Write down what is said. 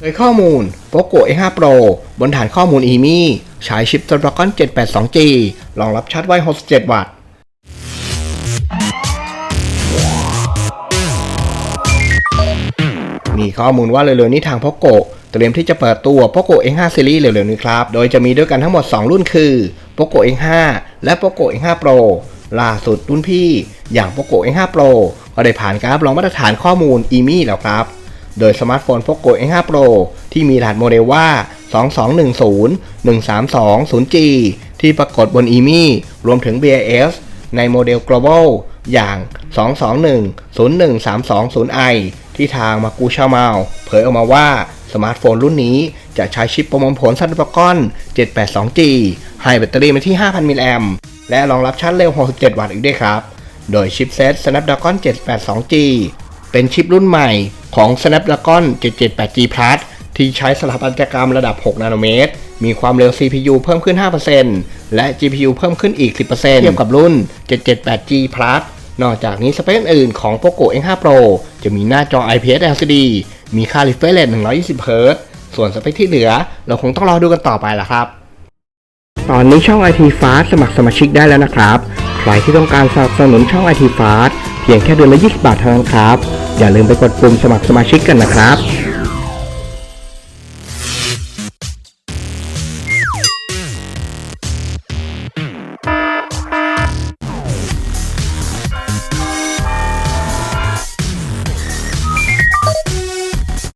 โดยข้อมูล POCO A5 Pro บนฐานข้อมูล EMI ใช้ชิป Snapdragon 782G รองรับชาร์จไว 67 วัตต์ มีข้อมูลว่าเร็วๆนี้ทาง POCO เตรียมที่จะเปิดตัว POCO X5 Series เร็วๆนี้ครับ โดยจะมีด้วยกันทั้งหมด 2 รุ่นคือ POCO X5 และ POCO X5 Pro ล่าสุดรุ่นพี่ อย่าง POCO X5 Pro ก็ได้ผ่านการรับรองมาตรฐานข้อมูล EMI แล้วครับ โดยสมาร์ทโฟน POCO X5 Pro ที่มีรหัสโมเดลว่า 2210-1320G ที่ปรากฏบน EMI รวมถึง BIS ในโมเดล global อย่าง 221-01320i ที่ทางมากูชาเมาเผยออกมาว่าสมาร์ทโฟนรุ่นนี้จะใช้ชิปประมวลผล Snapdragon 782G ให้แบตเตอรี่มาที่ 5,000 มิลลิแอมป์และรองรับชาร์จเร็ว 67 วัตต์อีกด้วยครับ โดยชิปเซต Snapdragon 782G เป็นชิปรุ่นใหม่ของ Snapdragon 778G Plus ที่ใช้สถาปัตยกรรมระดับ 6 นาโนเมตร มีความเร็ว CPU เพิ่มขึ้น 5%และ GPU เพิ่มขึ้นอีก 10%เทียบกับรุ่น 778G Plus นอกจากนี้สเปคอื่นๆของ POCO X5 Pro จะมีหน้าจอ IPS LCD มีค่า refresh rate 120 Hz ส่วนสเปคที่เหลือ เราคงต้องรอดูกันต่อไปละครับ ตอนนี้ช่อง IT Fast สมัครสมาชิกได้แล้วนะครับ ใครที่ต้องการสนับสนุนช่อง IT Fast เพียงแค่เดือนละ 20 บาทเท่านั้นครับ อย่าลืมไปกดปุ่มสมัครสมาชิกกันนะครับ